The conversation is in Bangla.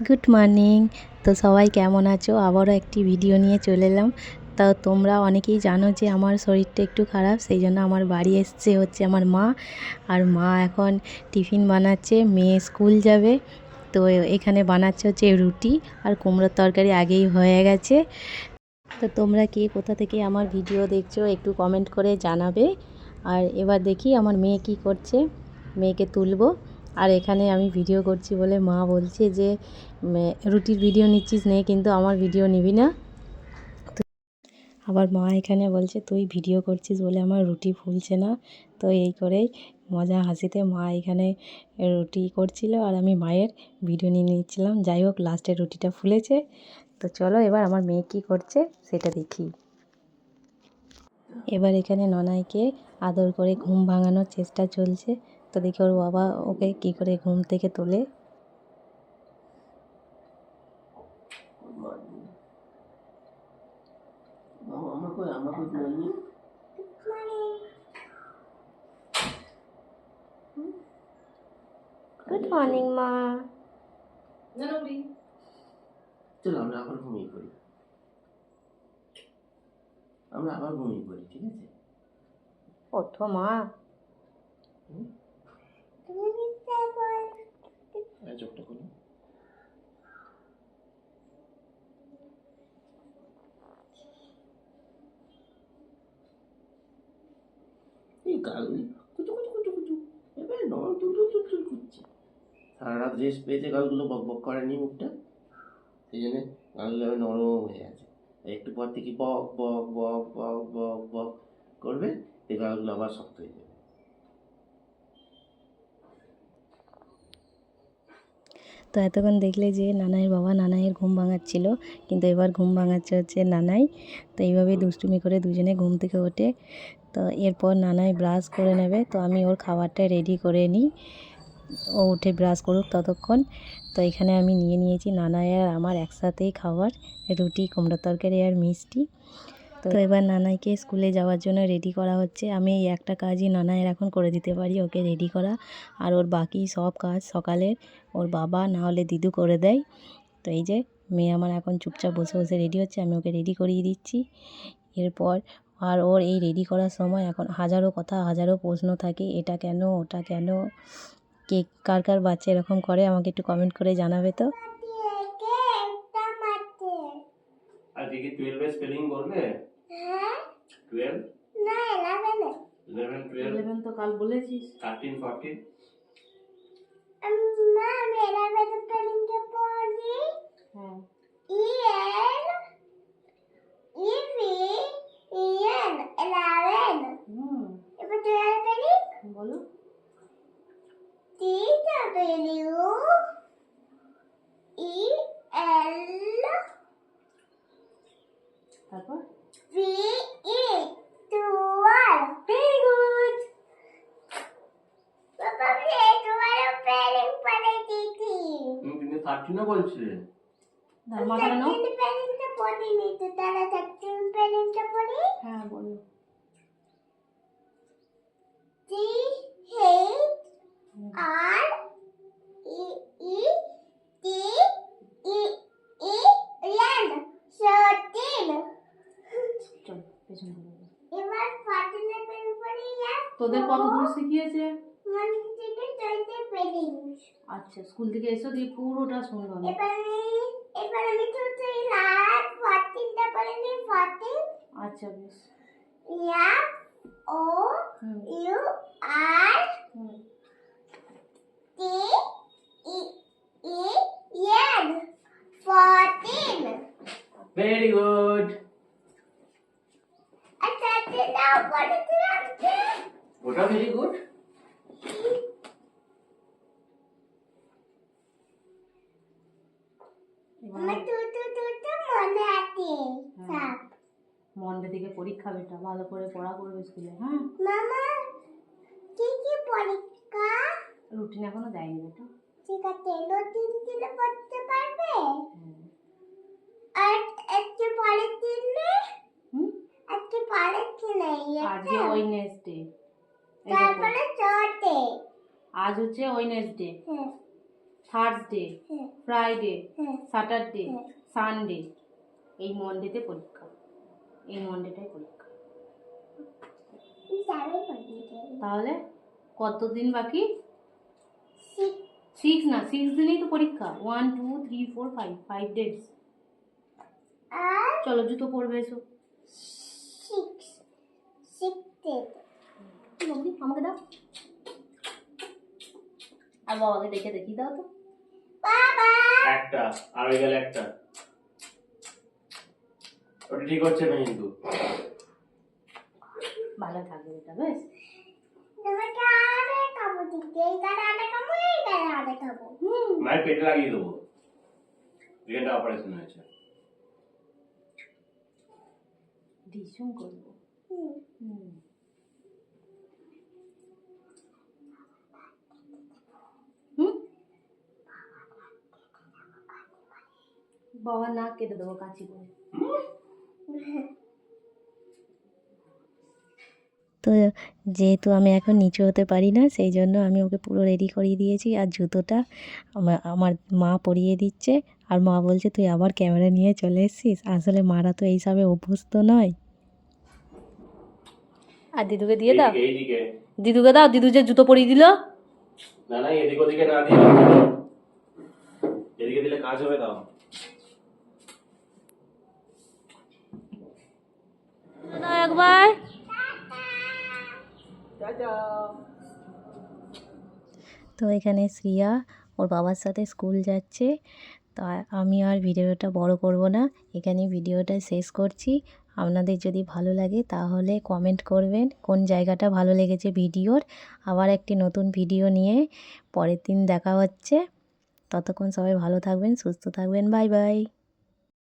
গুড মর্নিং তো সবাই কেমন আছো? আবারও একটি ভিডিও নিয়ে চলে এলাম। তা তোমরা অনেকেই জানো যে আমার শরীরটা একটু খারাপ, সেই জন্য আমার বাড়ি এসছে হচ্ছে আমার মা। আর মা এখন টিফিন বানাচ্ছে, মেয়ে স্কুল যাবে। তো এখানে বানাচ্ছে হচ্ছে রুটি আর কুমড়োর তরকারি আগেই হয়ে গেছে। তো তোমরা কে কোথা থেকে আমার ভিডিও দেখছ একটু কমেন্ট করে জানাবে। আর এবার দেখি আমার মেয়ে কি করছে। মেয়েকে তুলবো। আর এখানে আমি ভিডিও করছি বলে মা বলছে যে রুটির ভিডিও নিচ্ছিস নে, কিন্তু আমার ভিডিও নিবি না। আবার মা এখানে বলছে, তুই ভিডিও করছিস বলে আমার রুটি ফুলছে না। তো এই করেই মজা হাসিতে মা এখানে রুটি করছিল আর আমি মায়ের ভিডিও নিয়ে নিচ্ছিলাম। যাই হোক লাস্টে রুটিটা ফুলেছে। তো চলো এবার আমার মেয়ে কী করছে সেটা দেখি। এবার এখানে ননাইকে আদর করে ঘুম ভাঙানোর চেষ্টা চলছে। তো দেখি ওর বাবা ওকে কি করে ঘুম থেকে তোলে? গুড মর্নিং মা চলো আমরা আবার ঘুমিয়ে পড়ি। আমরা আবার ঘুমিয়ে পড়ি ঠিক আছে? ওঠো মা। কুচু কুচু এবারে তুল তুল তুল করছে। সারা রাত রেস্ট পেয়েছে গালগুলো বক বক করেনি মুখটা। সেই জন্য গালগুলো নরম হয়ে আর একটু পর থেকে বক বক বক বক বক বক করবে এই গালগুলো আবার শক্ত হয়ে যাবে। তো এতক্ষণ দেখলে যে নানাইয়ের বাবা নানাইয়ের ঘুম ভাঙাচ্ছিল, কিন্তু এবার ঘুম ভাঙাচ্ছে হচ্ছে নানাই। তো এইভাবেই দুষ্টুমি করে দুজনে ঘুম থেকে ওঠে। তো এরপর নানাই ব্রাশ করে নেবে, তো আমি ওর খাবারটা রেডি করে নিই। ও উঠে ব্রাশ করুক ততক্ষণ। তো এখানে আমি নিয়ে নিয়েছি নানাই আর আমার একসাথেই খাবার, রুটি কুমড়ো তরকারি আর মিষ্টি। তো এবার নানাইকে স্কুলে যাওয়ার জন্য রেডি করা হচ্ছে আমি এই একটা কাজই নানাইয়ের এখন করে দিতে পারি ওকে রেডি করা আর ওর বাকি সব কাজ সকালের ওর বাবা না হলে দিদু করে দেয় তো এই যে মেয়ে আমার এখন চুপচাপ বসে বসে রেডি হচ্ছে আমি ওকে রেডি করিয়ে দিচ্ছি এরপর আর ওর এই রেডি করার সময় এখন হাজারো কথা হাজারো প্রশ্ন থাকে এটা কেন ওটা কেন কে কার কার বাচ্চা এরকম করে আমাকে একটু কমেন্ট করে জানাবে তো টুয়েলভের স্পেলিং বলবে টুয়েলভ ইলেভেন টুয়েলভ তো কাল বলেছিস। থার্টিন ফোরটিন হ্যাঁ। হুম। বলো। তারপর? পড়িনি তো তারা স্পেলিংটা পড়ি হ্যাঁ বলো। T H R E E T E E land সতিন। চল পেছন এবার ফাটিনে পেন পড়ি তোদের কত দূর শিখিয়েছে? আচ্ছা স্কুল থেকে এসো দিয়ে পুরোটা শুনলো আমি এবার আমি- এবার আমি চলতে লাস্ট ফাটিনটা পড়িনি ফাটিন আচ্ছা বেশ yeah O hmm U R hmm T E E N fourteen very good আচ্ছা দাও পড়েছিলাম যে ওটা ভেরি গুড আমার টুটু টুটু মনে আছে সব থেকে পরীক্ষা বেটা ভালো করে পড়া করবে স্কুলে হ্যাঁ? মামা কি কি পরীক্ষা? রুটিন এখনও দেয়নি বেটা। ঠিক আছে রুটিন দিলে পড়তে পারবে? আর একটু পরের দিনে? একটু পরের দিনে আজকে ওয়েডনেসডে তারপরে চটে আজ হচ্ছে ওয়েডনেসডে হ্যাঁ থার্সডে ফ্রাইডে স্যাটারডে। সানডে এই মন্ডেতে পরীক্ষা। এই মন্ডেটাই পরীক্ষা তাহলে কতদিন বাকি? সিক্স না সিক্স দিনেই তো পরীক্ষা। One two three four five five days চলো জুতো পরবে এসো। আমাকে দাও। আর বাবাকে দেখে দেখি দাও তো। একটা আর হয়ে গেল একটা। ওটা ঠিক হচ্ছে না কিন্তু। ভালো থাকবে এটা বেশ। মায়ের পেটে লাগিয়ে দেবো। যেখানটা অপারেশন হয়েছে। ডিসুম করব। হুম। বাবা নাক কেটে দেবো কাঁচি করে। তো যেহেতু আমি এখন নিচু হতে পারি না সেই জন্য আমি ওকে পুরো রেডি করিয়ে দিয়েছি। আর জুতোটা আমার মা পরিয়ে দিচ্ছে। আর মা বলছে তুই আবার ক্যামেরা নিয়ে চলে এসেছিস? আসলে মারা তো এইসবে অভ্যস্ত নয়। আর দিদুকে দিয়ে দাও। দিদুকে দাও দিদু যে জুতো পরিয়ে দিল। না না এদিক ওদিকে না দিয়ে এদিকে দিলে কাজ হবে তাও। দাও একবার। তো এখানে শ্রিয়া ওর বাবার সাথে স্কুল যাচ্ছে। তা আমি আর ভিডিওটা বড় করব না। এখানে ভিডিওটা শেষ করছি। আপনাদের যদি ভালো লাগে তাহলে কমেন্ট করবেন কোন জায়গাটা ভালো লেগেছে ভিডিওর। আবার একটি নতুন ভিডিও নিয়ে পরের দিন দেখা হচ্ছে। ততক্ষণ সবাই ভালো থাকবেন সুস্থ থাকবেন। Bye bye